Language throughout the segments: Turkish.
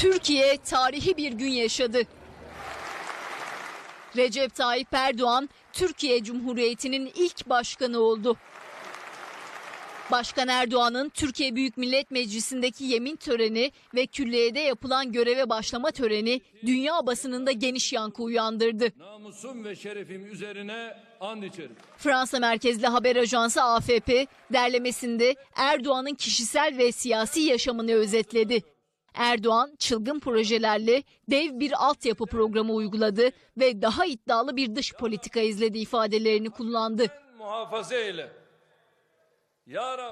Türkiye tarihi bir gün yaşadı. Recep Tayyip Erdoğan Türkiye Cumhuriyeti'nin ilk başkanı oldu. Başkan Erdoğan'ın Türkiye Büyük Millet Meclisi'ndeki yemin töreni ve külliyede yapılan göreve başlama töreni dünya basınında geniş yankı uyandırdı. Namusum ve şerefim üzerine and içerim. Fransa merkezli haber ajansı AFP derlemesinde Erdoğan'ın kişisel ve siyasi yaşamını özetledi. Erdoğan çılgın projelerle dev bir altyapı programı uyguladı ve daha iddialı bir dış politika izledi ifadelerini kullandı. Muhafaza eyle.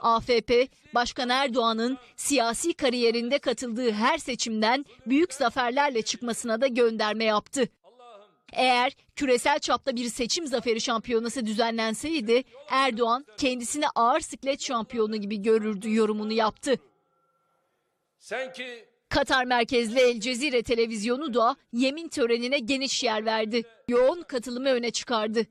AFP, Başkan Erdoğan'ın siyasi kariyerinde katıldığı her seçimden büyük zaferlerle çıkmasına da gönderme yaptı. Eğer küresel çapta bir seçim zaferi şampiyonası düzenlenseydi Erdoğan kendisini ağır siklet şampiyonu gibi görürdü yorumunu yaptı. sen ki Katar merkezli El Cezire televizyonu da yemin törenine geniş yer verdi. Yoğun katılımı öne çıkardı.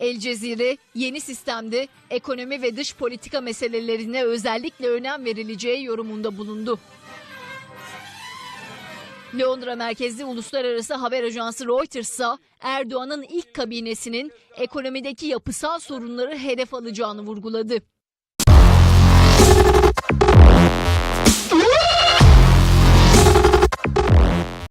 El Cezire yeni sistemde ekonomi ve dış politika meselelerine özellikle önem verileceği yorumunda bulundu. Londra merkezli uluslararası haber ajansı Reuters ise Erdoğan'ın ilk kabinesinin ekonomideki yapısal sorunları hedef alacağını vurguladı.